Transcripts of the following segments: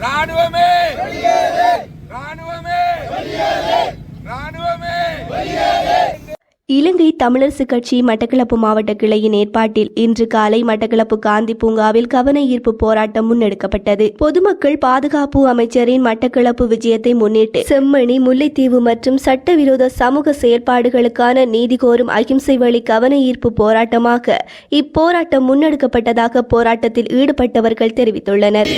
ராணுவமே! ராணுவமே! ராணுவமே! இலங்கை தமிழரசு கட்சி மட்டக்களப்பு மாவட்ட கிளையின் ஏற்பாட்டில் இன்று காலை மட்டக்களப்பு காந்தி பூங்காவில் கவன ஈர்ப்பு போராட்டம் முன்னெடுக்கப்பட்டது. பொதுமக்கள் பாதுகாப்பு அமைச்சரின் மட்டக்களப்பு விஜயத்தை முன்னிட்டு செம்மணி முல்லைத்தீவு மற்றும் சட்டவிரோத சமூக செயல்பாடுகளுக்கான நீதி கோரும் அகிம்சை வழி கவன ஈர்ப்பு போராட்டமாக இப்போராட்டம் முன்னெடுக்கப்பட்டதாக போராட்டத்தில் ஈடுபட்டவர்கள் தெரிவித்துள்ளனர்.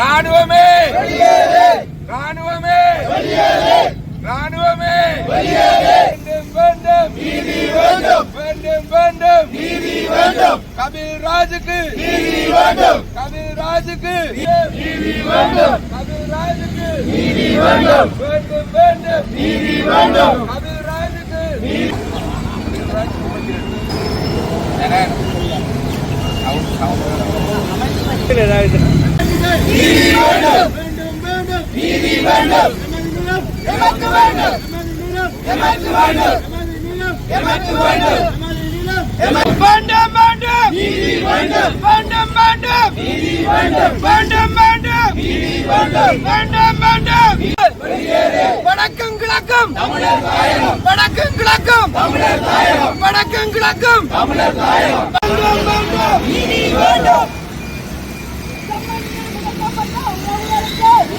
ராணுவமே வெளியேறு. ராணுவமே ராணுவமே ராணுவமே வேண்டும் வேண்டும். நீதி வேண்டும் வேண்டும். வேண்டும் நீதி வேண்டும் கபில் ராஜுக்கு நீதி வேண்டும் கபில் ராஜுக்கு நீதி வேண்டும். கபில் ராஜுக்கு நீதி வேண்டும் வேண்டும் வேண்டும் நீதி வேண்டும் கபில் ராஜுக்கு வேண்டும். வேண்டும். நீதி வேண்டும். வேண்டும் வேண்டும். நீதி வேண்டும். வேண்டும் வேண்டும். நீதி வேண்டும். வேண்டும் வேண்டும். வடக்கும் கிழக்கும். தமிழர் தாயகம். வடக்கும் கிழக்கும். தமிழர் தாயகம். வடக்கும் கிழக்கும். தமிழர் தாயகம் வேண்டும் வேண்டும் நீதி வேண்டும்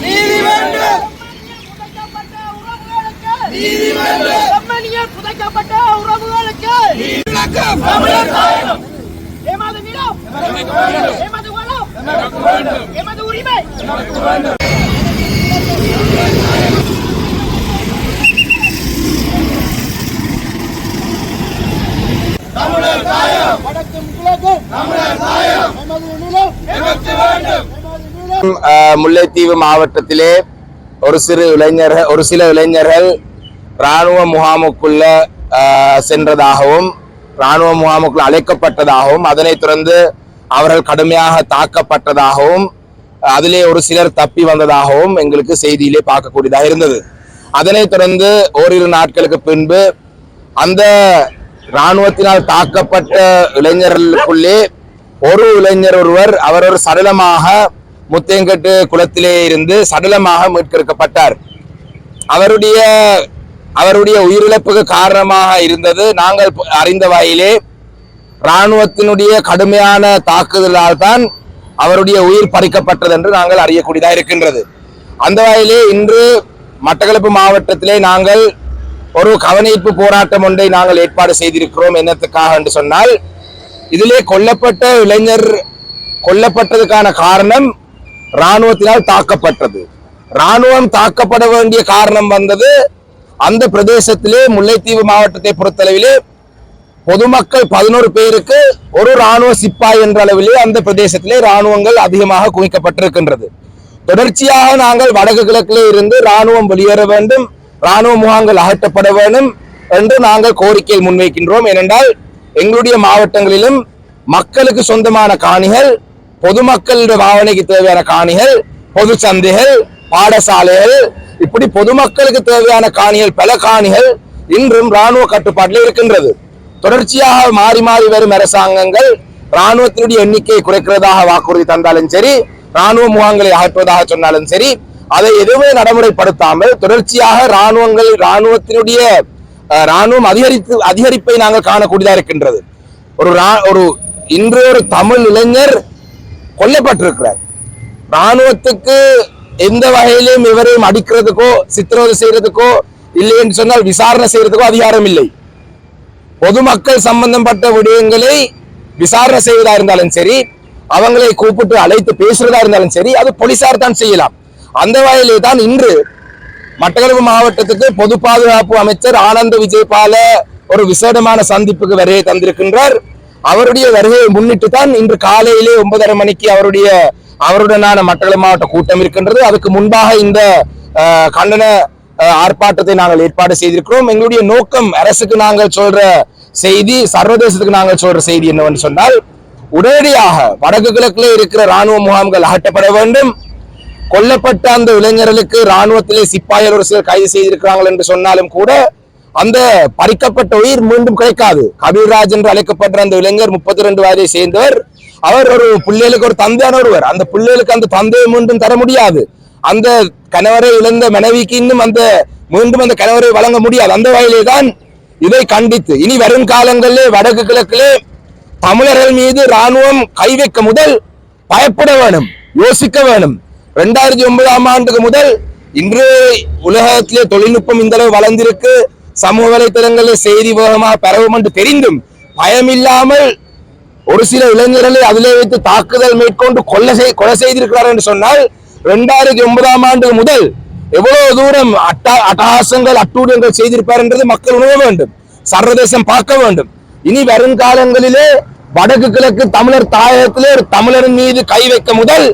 நீதி வேண்டும் நீதி வேண்டும் செம்மணியில் புதைக்கப்பட்ட உறவுகளுக்கு கிழக்கும் தமிழர் தாயகம் எமது நிலம் எமது வளம் எமது உரிமை. தமிழர் தாயகம் வடக்கும் கிழக்கும். தமிழர் தாயகம் எமது நிலம். எமக்கு வேண்டும். எமது நிலம். அஹ், முல்லைத்தீவு மாவட்டத்திலே ஒரு சிறு இளைஞர்கள் ஒரு சில இளைஞர்கள் இராணுவ முகாமுக்குள்ள சென்றதாகவும் இராணுவ முகாமுக்குள் அழைக்கப்பட்டதாகவும் அதனைத் தொடர்ந்து அவர்கள் கடுமையாக தாக்கப்பட்டதாகவும் அதிலே ஒரு சிலர் தப்பி வந்ததாகவும் எங்களுக்கு செய்தியிலே பார்க்கக்கூடியதாக இருந்தது. அதனைத் தொடர்ந்து ஓரிரு நாட்களுக்கு பின்பு அந்த இராணுவத்தினால் தாக்கப்பட்ட இளைஞர்களுக்குள்ளே ஒரு இளைஞர் ஒருவர் அவர் ஒரு சடலமாக முத்தேங்கட்டு குளத்திலே இருந்து சடலமாக மீட்கெடுக்கப்பட்டார். அவருடைய அவருடைய உயிரிழப்புக்கு காரணமாக இருந்தது. நாங்கள் அறிந்த வாயிலே இராணுவத்தினுடைய கடுமையான தாக்குதலால் தான் அவருடைய உயிர் பறிக்கப்பட்டது என்று நாங்கள் அறியக்கூடியதாக இருக்கின்றது. அந்த வகையிலே இன்று மட்டக்களப்பு மாவட்டத்திலே நாங்கள் ஒரு கவனிப்பு போராட்டம் ஒன்றை நாங்கள் ஏற்பாடு செய்திருக்கிறோம் என்னத்துக்காக என்று சொன்னால் இதிலே கொல்லப்பட்ட இளைஞர் கொல்லப்பட்டதுக்கான காரணம் இராணுவத்தினால் தாக்கப்பட்டது. இராணுவம் தாக்கப்பட வேண்டிய காரணம் வந்தது அந்த பிரதேசத்திலே முல்லைத்தீவு மாவட்டத்தை பொறுத்தளவிலே பொதுமக்கள் பதினோரு பேருக்கு ஒரு ராணுவ சிப்பாய் என்ற அளவிலே அந்த பிரதேசத்திலே ராணுவங்கள் அதிகமாக குவிக்கப்பட்டிருக்கின்றது. தொடர்ச்சியாக நாங்கள் வடக்கு கிழக்கிலே இருந்து ராணுவம் வெளியேற வேண்டும் ராணுவ முகாம்கள் அகற்றப்பட வேண்டும் என்று நாங்கள் கோரிக்கையை முன்வைக்கின்றோம். ஏனென்றால் எங்களுடைய மாவட்டங்களிலும் மக்களுக்கு சொந்தமான காணிகள் பொதுமக்களுடைய பாவனைக்கு தேவையான காணிகள் பொது சந்தைகள் பாடசாலைகள் இப்படி பொதுமக்களுக்கு தேவையான காணிகள் பல காணிகள் இன்றும் ராணுவ கட்டுப்பாட்டில் இருக்கின்றது. தொடர்ச்சியாக மாறி மாறி வரும் அரசாங்கங்கள் ராணுவத்தினுடைய எண்ணிக்கையை குறைக்கிறதாக வாக்குறுதி தந்தாலும் சரி ராணுவ முகாம்களை அகற்றுவதாக சொன்னாலும் சரி அதை எதுவுமே நடைமுறைப்படுத்தாமல் தொடர்ச்சியாக ராணுவங்கள் ராணுவத்தினுடைய ராணுவம் அதிகரித்து அதிகரிப்பை நாங்கள் காணக்கூடியதாக இருக்கின்றது. ஒரு ரா- ஒரு இன்று ஒரு தமிழ் இளைஞர் கொல்லப்பட்டிருக்கிறார். ராணுவத்துக்கு எந்த வகையிலும் இவரையும் அடிக்கிறதுக்கோ சித்திரவதை செய்யறதுக்கோ இல்லை என்று சொன்னால் விசாரணை செய்யறதுக்கோ அதிகாரம் இல்லை. பொதுமக்கள் சம்பந்தப்பட்ட விடயங்களை விசாரணை செய்வதா இருந்தாலும் சரி அவங்களை கூப்பிட்டு அழைத்து பேசுறதா இருந்தாலும் சரி அது போலீசார் தான் செய்யலாம். அந்த வகையிலே தான் இன்று மட்டக்களப்பு மாவட்டத்துக்கு பொது பாதுகாப்பு அமைச்சர் ஆனந்த விஜயபால ஒரு விசேடமான சந்திப்புக்கு வருகை தந்திருக்கின்றார். அவருடைய வருகையை முன்னிட்டு தான் இன்று காலையிலே ஒன்பதரை மணிக்கு அவருடைய அவருடனான மட்டக்கள மாவட்ட கூட்டம் இருக்கின்றது. அதுக்கு முன்பாக இந்த கண்டன ஆர்ப்பாட்டத்தை நாங்கள் ஏற்பாடு செய்திருக்கிறோம். எங்களுடைய நோக்கம் அரசுக்கு நாங்கள் சொல்ற செய்தி சர்வதேசத்துக்கு நாங்கள் சொல்ற செய்தி என்னவென்று சொன்னால் உடனடியாக வடக்கு கிழக்கில் இருக்கிற ராணுவ முகாம்கள் அகற்றப்பட வேண்டும். கொல்லப்பட்ட அந்த இளைஞர்களுக்கு ராணுவத்திலே சிப்பாயர் ஒரு சிலர் கைது செய்திருக்கிறார்கள் என்று சொன்னாலும் கூட அந்த பறிக்கப்பட்ட உயிர் மீண்டும் கிடைக்காது. கபீர்ராஜ் என்று அழைக்கப்பட்ட அந்த இளைஞர் முப்பத்தி ரெண்டு வயதை சேர்ந்தவர் அவர் ஒரு பிள்ளைகளுக்கு ஒரு தந்தையான ஒருவர். அந்த பிள்ளைகளுக்கு அந்த தந்தையை மீண்டும் தர முடியாது. அந்த கணவரை இழந்த மனைவிக்கு இன்னும் அந்த மீண்டும் அந்த கணவரை வழங்க முடியாது. அந்த வகையிலே தான் இதை கண்டித்து. இனி வரும் காலங்களிலே வடக்கு கிழக்கிலே தமிழர்கள் மீது ராணுவம் கை வைக்க முதல் பயப்பட வேணும் யோசிக்க வேணும். ரெண்டாயிரத்தி ஒன்பதாம் ஆண்டுக்கு முதல் இன்று உலகத்திலே தொழில்நுட்பம் இந்த அளவு வளர்ந்திருக்கு. சமூக வலைத்தளங்களில் செய்தி வேகமாக பரவும் என்று தெரிந்தும் பயமில்லாமல் ஒரு சில இளைஞர்களை அதிலே வைத்து தாக்குதல் மேற்கொண்டு கொலை செய் கொலை செய்திருக்கிறார் என்று சொன்னால் ரெண்டாயிரத்தி ஒன்பதாம் ஆண்டு முதல் எவ்வளவு தூரம் அட்டா அட்டகாசங்கள் அட்டூழியங்கள் செய்திருப்பார் என்றது மக்கள் உணர வேண்டும் சர்வதேசம் பார்க்க வேண்டும். இனி வருங்காலங்களிலே வடக்கு கிழக்கு தமிழர் தாயகத்திலே ஒரு தமிழரின் மீது கை வைக்க முதல்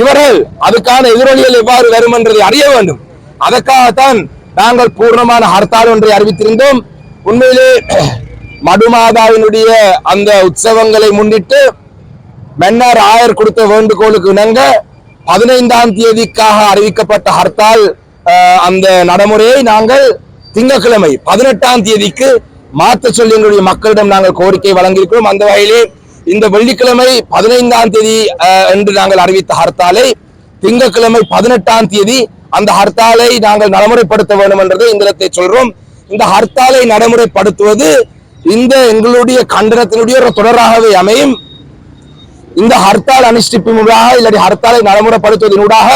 இவர்கள் அதுக்கான எதிரொலிகள் எவ்வாறு வரும் என்பதை அறிய வேண்டும். அதற்காகத்தான் நாங்கள் பூர்ணமான ஹர்த்தால் ஒன்றை அறிவித்திருந்தோம். உண்மையிலே மடுமாதாவினுடைய அந்த உற்சவங்களை முன்னிட்டு மன்னர் ஆயர் கொடுத்த வேண்டுகோளுக்கு இணங்க பதினைந்தாம் தேதிக்காக அறிவிக்கப்பட்ட ஹர்த்தால் அந்த நடைமுறையை நாங்கள் திங்கட்கிழமை பதினெட்டாம் தேதிக்கு மாற்ற சொல்லி எங்களுடைய மக்களிடம் நாங்கள் கோரிக்கை வழங்கியிருக்கிறோம். அந்த வகையிலே இந்த வெள்ளிக்கிழமை பதினைந்தாம் தேதி அஹ், என்று நாங்கள் அறிவித்த ஹர்த்தாலை திங்கட்கிழமை பதினெட்டாம் தேதி அந்த ஹர்த்தாலை நாங்கள் நடைமுறைப்படுத்த வேண்டும் என்றதை இந்த இடத்தை சொல்றோம். இந்த ஹர்த்தாலை நடைமுறைப்படுத்துவது இந்த எங்களுடைய கண்டனத்தினுடைய ஒரு தொடராகவே அமையும். இந்த ஹர்த்தால் அனுஷ்டிப்பினூடாக இல்லாட்டி ஹர்த்தாலை நடைமுறைப்படுத்துவதனூடாக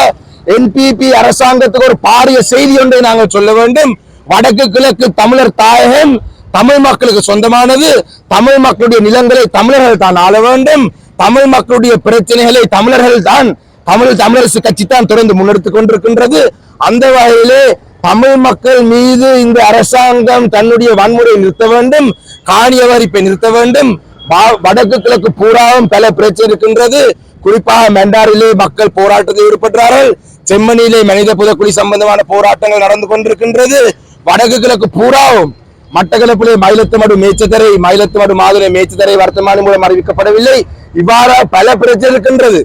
என்பிபி அரசாங்கத்துக்கு ஒரு பாரிய செய்தி ஒன்றை நாங்கள் சொல்ல வேண்டும். வடக்கு கிழக்கு தமிழர் தாயகம் தமிழ் மக்களுக்கு சொந்தமானது. தமிழ் மக்களுடைய நிலங்களை தமிழர்கள் தான் ஆள வேண்டும். தமிழ் மக்களுடைய பிரச்சனைகளை தமிழர்கள் தான் தமிழ் தமிழரசு கட்சி தான் தொடர்ந்து முன்னெடுத்துக் கொண்டிருக்கின்றது. அந்த வகையிலே தமிழ் மக்கள் மீது இந்த அரசாங்கம் தன்னுடைய வன்முறை நிறுத்த வேண்டும். காணிய வரிப்பை நிறுத்த வேண்டும். வடக்கு கிழக்கு பூராவும் பல பிரச்சனை இருக்கின்றது. குறிப்பாக மெண்டாரிலே மக்கள் போராட்டத்தில் ஈடுபட்டார்கள் செம்மணியிலே மனித புதக்குழி சம்பந்தமான போராட்டங்கள் நடந்து கொண்டிருக்கின்றது. வடக்கு கிழக்கு பூராவும் மட்டக்களப்பிலே மயிலத்துமடு மேச்சதரை மயிலத்துமடு மாதுரை மேய்ச்சத்தரை வர்த்தமானி மூலம் அறிவிக்கப்படவில்லை. இவ்வாறு பல பிரச்சனை இருக்கின்றது.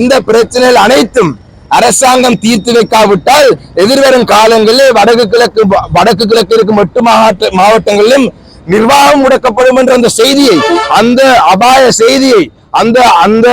இந்த பிரச்சனைகள் அனைத்தும் அரசாங்கம் தீர்த்து வைக்காவிட்டால் எதிர்வரும் காலங்களில் வடக்கு கிழக்கு வடக்கு கிழக்கு இருக்கும் எட்டு மாவட்ட மாவட்டங்களிலும் நிர்வாகம் முடக்கப்படும் என்ற அந்த செய்தியை அந்த அபாய செய்தியை அந்த அந்த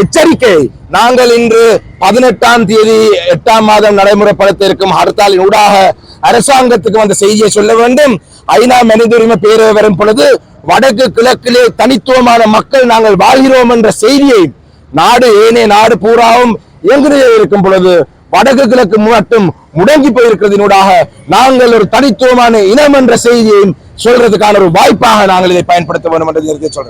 எச்சரிக்கை நாங்கள் இன்று பதினெட்டாம் தேதி எட்டாம் மாதம் நடைமுறைப்படுத்த இருக்கும் ஹர்த்தாலின் ஊடாக அரசாங்கத்துக்கு அந்த செய்தியை சொல்ல வேண்டும். ஐநா மனித உரிமை பேரவை வரும் பொழுது வடக்கு கிழக்கிலே தனித்துவமான மக்கள் நாங்கள் வாழ்கிறோம் என்ற செய்தியை நாடு ஏனே நாடு பூராவும் இயங்குநிலை இருக்கும் பொழுது வடக்கு கிழக்கு மட்டும் முடங்கி போயிருக்கிறதினூடாக நாங்கள் ஒரு தனித்துவமான இனம் என்ற செய்தியை சொல்றதுக்கான ஒரு வாய்ப்பாக நாங்கள் இதை பயன்படுத்த வேண்டும் என்று சொல்றேன்.